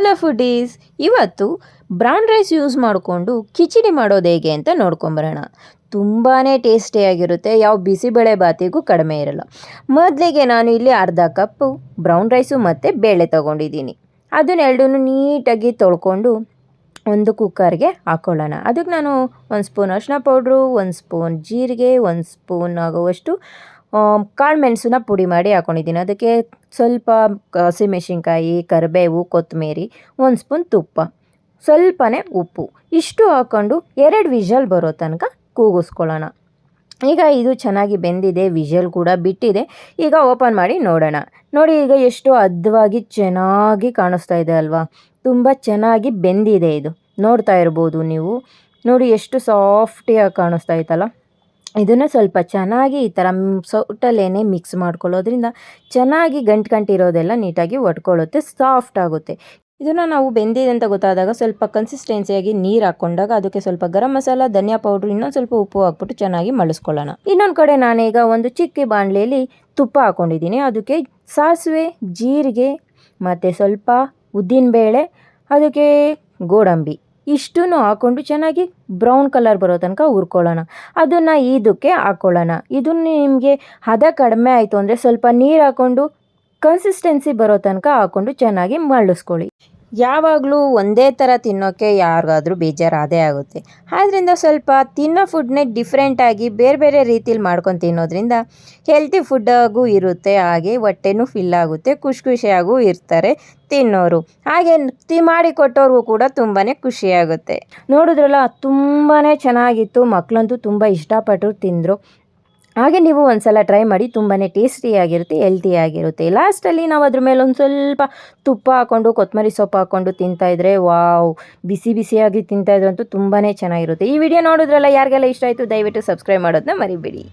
Hello foodies ಇವತ್ತು brown rice use ಮಾಡಿಕೊಂಡು ಕಿಚಡಿ ಮಾಡೋದು ಹೇಗೆ ಅಂತ ನೋಡ್ಕೊಂಬರೋಣ. ತುಂಬಾ ಟೇಸ್ಟಿಯಾಗಿರುತ್ತೆ ಯಾವ ಬಿಸಿಬೇಳೆ ಬಾತಿಗೂ ಕಡಿಮೆ ಇರಲ್ಲ. ಮೊದಲಿಗೆ ನಾನು ಇಲ್ಲಿ ಅರ್ಧ ಕಪ್ಪು ಬ್ರೌನ್ ರೈಸು ಮತ್ತು ಬೇಳೆ ತೊಗೊಂಡಿದ್ದೀನಿ. ಅದನ್ನೆರಡೂ ನೀಟಾಗಿ ತೊಳ್ಕೊಂಡು ಒಂದು ಕುಕ್ಕರ್ಗೆ ಹಾಕ್ಕೊಳ್ಳೋಣ ಅದಕ್ಕೆ ನಾನು ಒಂದು ಸ್ಪೂನ್ ಅರಿಶಿನ ಪೌಡ್ರು, ಒಂದು ಸ್ಪೂನ್ ಜೀರಿಗೆ, ಒಂದು ಸ್ಪೂನ್ ಆಗುವಷ್ಟು ಕಾಳು ಮೆಣಸನ್ನ ಪುಡಿ ಮಾಡಿ ಹಾಕೊಂಡಿದ್ದೀನಿ. ಅದಕ್ಕೆ ಸ್ವಲ್ಪ ಹಸಿಮೆಣಸಿನ್ಕಾಯಿ, ಕರಿಬೇವು, ಕೊತ್ತಂಬರಿ, ಒಂದು ಸ್ಪೂನ್ ತುಪ್ಪ, ಸ್ವಲ್ಪನೇ ಉಪ್ಪು. ಇಷ್ಟು ಹಾಕ್ಕೊಂಡು ಎರಡು ವಿಷಲ್ ಬರೋ ತನಕ ಕೂಗಿಸ್ಕೊಳ್ಳೋಣ. ಈಗ ಇದು ಚೆನ್ನಾಗಿ ಬೆಂದಿದೆ, ವಿಷಲ್ ಕೂಡ ಬಿಟ್ಟಿದೆ. ಈಗ ಓಪನ್ ಮಾಡಿ ನೋಡೋಣ. ನೋಡಿ, ಈಗ ಎಷ್ಟು ಅದ್ವಾಗಿ ಚೆನ್ನಾಗಿ ಕಾಣಿಸ್ತಾ ಇದೆ ಅಲ್ವಾ? ತುಂಬ ಚೆನ್ನಾಗಿ ಬೆಂದಿದೆ ಇದು. ನೋಡ್ತಾ ಇರ್ಬೋದು ನೀವು. ನೋಡಿ, ಎಷ್ಟು ಸಾಫ್ಟಿಯಾಗಿ ಕಾಣಿಸ್ತಾ ಇತ್ತಲ್ಲ ಇದನ್ನು ಸ್ವಲ್ಪ ಚೆನ್ನಾಗಿ ಈ ಥರ ಸೌಟಲ್ಲೇನೆ ಮಿಕ್ಸ್ ಮಾಡ್ಕೊಳ್ಳೋದ್ರಿಂದ ಚೆನ್ನಾಗಿ ಗಂಟು ಗಂಟಿರೋದೆಲ್ಲ ನೀಟಾಗಿ ಒಡ್ಕೊಳ್ಳುತ್ತೆ ಸಾಫ್ಟ್ ಆಗುತ್ತೆ. ಇದನ್ನು ನಾವು ಬೆಂದಿದೆ ಅಂತ ಗೊತ್ತಾದಾಗ ಸ್ವಲ್ಪ ಕನ್ಸಿಸ್ಟೆನ್ಸಿಯಾಗಿ ನೀರು ಹಾಕ್ಕೊಂಡಾಗ ಅದಕ್ಕೆ ಸ್ವಲ್ಪ ಗರಂ ಮಸಾಲ, ಧನಿಯಾ ಪೌಡ್ರ್ ಇನ್ನೊಂದು ಸ್ವಲ್ಪ ಉಪ್ಪು ಹಾಕ್ಬಿಟ್ಟು ಚೆನ್ನಾಗಿ ಮಳಿಸ್ಕೊಳ್ಳೋಣ. ಇನ್ನೊಂದು ಕಡೆ ನಾನೀಗ ಒಂದು ಚಿಕ್ಕ ಬಾಣಲೆಯಲ್ಲಿ ತುಪ್ಪ ಹಾಕ್ಕೊಂಡಿದ್ದೀನಿ ಅದಕ್ಕೆ ಸಾಸಿವೆ, ಜೀರಿಗೆ, ಮತ್ತು ಸ್ವಲ್ಪ ಉದ್ದಿನಬೇಳೆ, ಅದಕ್ಕೆ ಗೋಡಂಬಿ. ಇಷ್ಟೂ ಹಾಕ್ಕೊಂಡು ಚೆನ್ನಾಗಿ ಬ್ರೌನ್ ಕಲರ್ ಬರೋ ತನಕ ಹುರ್ಕೊಳ್ಳೋಣ. ಅದನ್ನು ಇದಕ್ಕೆ ಹಾಕ್ಕೊಳ್ಳೋಣ ಇದನ್ನು ನಿಮಗೆ ಹದ ಕಡಿಮೆ ಆಯಿತು ಅಂದರೆ ಸ್ವಲ್ಪ ನೀರು ಹಾಕ್ಕೊಂಡು ಕನ್ಸಿಸ್ಟೆನ್ಸಿ ಬರೋ ತನಕ ಹಾಕ್ಕೊಂಡು ಚೆನ್ನಾಗಿ ಮಳ್ಳಿಸ್ಕೊಳ್ಳಿ ಯಾವಾಗಲೂ ಒಂದೇ ಥರ ತಿನ್ನೋಕ್ಕೆ ಯಾರಿಗಾದ್ರೂ ಬೇಜಾರಾದೇ ಆಗುತ್ತೆ. ಆದ್ದರಿಂದ ಸ್ವಲ್ಪ ತಿನ್ನೋ ಫುಡ್ನೇ ಡಿಫ್ರೆಂಟಾಗಿ ಬೇರೆ ಬೇರೆ ರೀತಿಲಿ ಮಾಡ್ಕೊಂಡು ತಿನ್ನೋದ್ರಿಂದ ಹೆಲ್ತಿ ಫುಡ್ಡಾಗೂ ಇರುತ್ತೆ. ಹಾಗೆ ಹೊಟ್ಟೆನೂ ಫಿಲ್ ಆಗುತ್ತೆ ಖುಷಿ ಖುಷಿಯಾಗೂ ಇರ್ತಾರೆ ತಿನ್ನೋರು. ಹಾಗೆ ತಿ ಮಾಡಿ ಕೊಟ್ಟವ್ರಿಗೂ ಕೂಡ ತುಂಬಾ ಖುಷಿಯಾಗುತ್ತೆ. ನೋಡಿದ್ರಲ್ಲ ತುಂಬಾ ಚೆನ್ನಾಗಿತ್ತು. ಮಕ್ಕಳಂತೂ ತುಂಬ ಇಷ್ಟಪಟ್ಟು ತಿಂದರು. ಹಾಗೆ ನೀವು ಒಂದು ಸಲ ಟ್ರೈ ಮಾಡಿ ತುಂಬಾ ಟೇಸ್ಟಿಯಾಗಿರುತ್ತೆ ಹೆಲ್ತಿಯಾಗಿರುತ್ತೆ ಲಾಸ್ಟಲ್ಲಿ ನಾವು ಅದ್ರ ಮೇಲೆ ಒಂದು ಸ್ವಲ್ಪ ತುಪ್ಪ ಹಾಕ್ಕೊಂಡು ಕೊತ್ತಂಬರಿ ಸೊಪ್ಪು ಹಾಕ್ಕೊಂಡು ತಿಂತಾಯಿದ್ರೆ ವಾವ್, ಬಿಸಿ ಬಿಸಿಯಾಗಿ ತಿಂತಾಯಿದ್ರಂತೂ ತುಂಬಾ ಚೆನ್ನಾಗಿರುತ್ತೆ. ಈ ವಿಡಿಯೋ ನೋಡಿದ್ರಲ್ಲ ಯಾರಿಗೆಲ್ಲ ಇಷ್ಟ ಆಯಿತು ದಯವಿಟ್ಟು ಸಬ್ಸ್ಕ್ರೈಬ್ ಮಾಡೋದನ್ನ ಮರಿಬೇಡಿ.